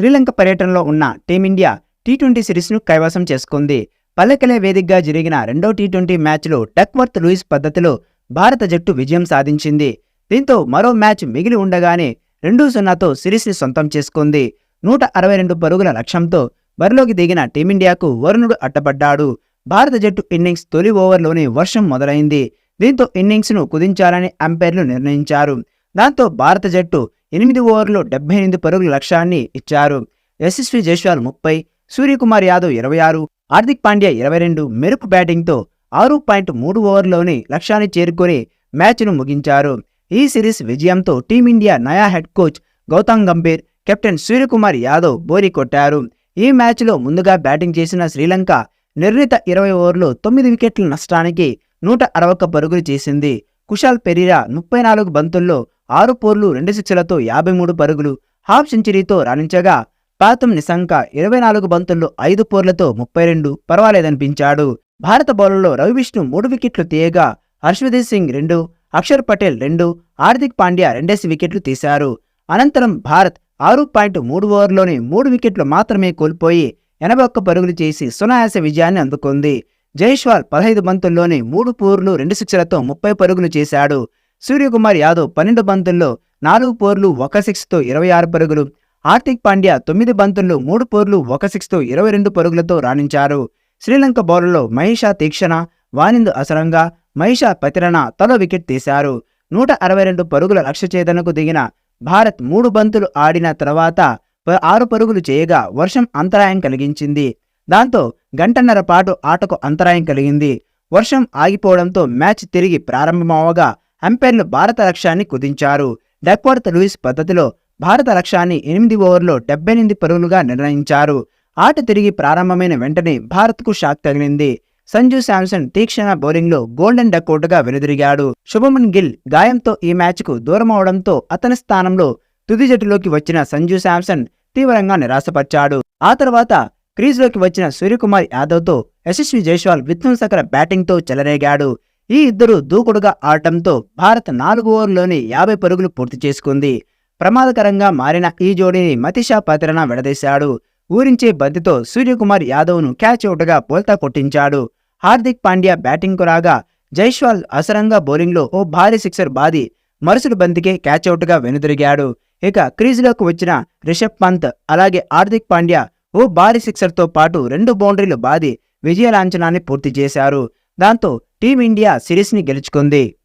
శ్రీలంక పర్యటనలో ఉన్న team India T twenty సిరీస్ను కైవసం చేసుకుంది. పల్లెకలే వేదికగా జరిగిన రెండో టీ ట్వంటీ మ్యాచ్లో టక్వర్త్ లూయిస్ పద్ధతిలో భారత జట్టు విజయం సాధించింది. దీంతో మరో మ్యాచ్ మిగిలి ఉండగానే రెండు సున్నాతో సిరీస్ని సొంతం చేసుకుంది. నూట అరవై రెండు పరుగుల లక్ష్యంతో బరిలోకి దిగిన టీమిండియాకు వరుణుడు అడ్డపడ్డాడు భారత జట్టు ఇన్నింగ్స్ తొలి ఓవర్లోనే వర్షం మొదలైంది. దీంతో ఇన్నింగ్స్ను కుదించాలని అంపైర్లు నిర్ణయించారు. దాంతో భారత జట్టు ఎనిమిది ఓవర్లు డెబ్బై ఎనిమిది పరుగుల లక్ష్యాన్ని ఇచ్చారు. యశస్వి జైస్వాల్ ముప్పై సూర్యకుమార్ యాదవ్ ఇరవై ఆరు హార్దిక్ పాండ్యా ఇరవై రెండు మెరుపు బ్యాటింగ్తో ఆరు పాయింట్ మూడు ఓవర్లోని లక్ష్యాన్ని చేరుకొని మ్యాచ్ను ముగించారు. ఈ సిరీస్ విజయంతో టీమిండియా నయా head coach Gautam Gambhir captain Suryakumar Yadav Bori కొట్టారు. ఈ మ్యాచ్లో ముందుగా బ్యాటింగ్ చేసిన శ్రీలంక నిర్ణీత ఇరవై ఓవర్లో తొమ్మిది వికెట్ల నష్టానికి నూట అరవై ఒక్క పరుగులు చేసింది. కుషాల్ పెరీరా ముప్పై నాలుగు బంతుల్లో ఆరు పోర్లు రెండు సిక్స్లతో యాభై మూడు పరుగులు హాఫ్ సెంచరీతో రాణించగా పాతం నిశంక ఇరవై నాలుగు బంతుల్లో ఐదు పోర్లతో ముప్పై రెండు పర్వాలేదనిపించాడు. భారత బౌలర్లో రవివిష్ణు మూడు వికెట్లు తీయగా హర్షదీప్ సింగ్ రెండు అక్షర్ పటేల్ రెండు హార్దిక్ పాండ్యా రెండేసి వికెట్లు తీశారు. అనంతరం భారత్ ఆరు పాయింట్ మూడు ఓవర్లోనే మూడు వికెట్లు మాత్రమే కోల్పోయి ఎనభై ఒక్క పరుగులు చేసి సునాయాస విజయాన్ని అందుకుంది. జైష్వాల్ పదహైదు బంతుల్లోనే మూడు పోర్లు రెండు సిక్స్లతో ముప్పై పరుగులు చేశాడు. సూర్యకుమార్ యాదవ్ పన్నెండు బంతుల్లో నాలుగు పోర్లు ఒక సిక్స్తో ఇరవై ఆరు పరుగులు. హార్దిక్ పాండ్యా తొమ్మిది బంతుల్లో మూడు పోర్లు ఒక సిక్స్తో ఇరవై రెండు పరుగులతో రాణించారు. శ్రీలంక బౌలర్లో మహిషా తీక్షణ వానిందు అసరంగా మహిషా పతిరణ తలో వికెట్ తీశారు. నూట అరవై రెండు పరుగుల లక్ష్య ఛేదనకు దిగిన భారత్ మూడు బంతులు ఆడిన తర్వాత ప- ఆరు పరుగులు చేయగా వర్షం అంతరాయం కలిగించింది. దాంతో గంటన్నర పాటు ఆటకు అంతరాయం కలిగింది. వర్షం ఆగిపోవడంతో మ్యాచ్ తిరిగి ప్రారంభమవగా అంపైర్లు భారత లక్ష్యాన్ని కుదించారు. డక్వర్త్ లూయిస్ పద్ధతిలో భారత లక్ష్యాన్ని ఎనిమిది ఓవర్లో డెబ్బై ఎనిమిది పరుగులుగా నిర్ణయించారు. ఆట తిరిగి ప్రారంభమైన వెంటనే భారత్కు షాక్ తగిలింది. సంజు శాంసన్ తీక్షణ బౌలింగ్లో గోల్డెన్ డకౌట్గా వెనుదిరిగాడు. శుభమన్ గిల్ గాయంతో ఈ మ్యాచ్కు దూరమవడంతో అతని స్థానంలో తుది జట్టులోకి వచ్చిన సంజు శాంసన్ తీవ్రంగా నిరాశపరిచాడు. ఆ తర్వాత క్రీజ్లోకి వచ్చిన సూర్యకుమార్ యాదవ్తో యశస్వి జైస్వాల్ విధ్వంసకర బ్యాటింగ్తో చెలరేగాడు. ఈ ఇద్దరు దూకుడుగా ఆడటంతో భారత్ నాలుగు ఓవర్లోని యాభై పరుగులు పూర్తి చేసుకుంది. ప్రమాదకరంగా మారిన ఈ జోడీని మతిషా పతిరణ విడదీశాడు. ఊరించే బంతితో సూర్యకుమార్ యాదవ్ను క్యాచ్ అవుట్గా బోల్తా కొట్టించాడు. హార్దిక్ పాండ్యా బ్యాటింగ్కు రాగా జైష్వాల్ అసరంగా బౌలింగ్లో ఓ భారీ సిక్సర్ బాది మరుసటి బంతికే క్యాచ్ అవుట్గా వెనుదిరిగాడు. ఇక క్రీజులోకి వచ్చిన రిషబ్ పంత్ అలాగే హార్దిక్ పాండ్యా ఓ భారీ సిక్సర్తో పాటు రెండు బౌండరీలు బాది విజయ లాంఛనాన్ని పూర్తి చేశారు. దాంతో టీమిండియా సిరీస్ని గెలుచుకుంది.